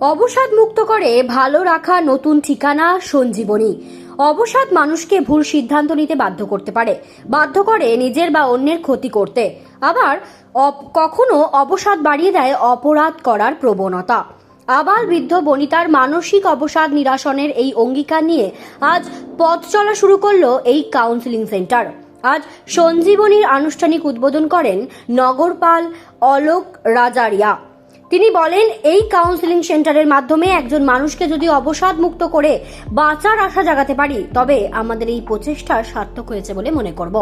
অবসাদ মুক্ত করে ভালো রাখা নতুন ঠিকানা সঞ্জীবনী। অবসাদ মানুষকে ভুল সিদ্ধান্ত নিতে বাধ্য করতে পারে, বাধ্য করে নিজের বা অন্যের ক্ষতি করতে। আবার কখনো অবসাদ বাড়িয়ে দেয় অপরাধ করার প্রবণতা। আবার বৃদ্ধ বনিতার মানসিক অবসাদ নিরাসনের এই অঙ্গীকার নিয়ে আজ পথ চলা শুরু করল এই কাউন্সিলিং সেন্টার আজ সঞ্জীবনীর আনুষ্ঠানিক উদ্বোধন করেন নগরপাল অলোক রাজারিয়া। তিনি বলেন, এই কাউন্সিলিং সেন্টারের মাধ্যমে একজন মানুষকে যদি অবসাদ মুক্ত করে বাঁচার আশা জাগাতে পারি, তবে আমাদের এই প্রচেষ্টা সার্থক হয়েছে বলে মনে করব।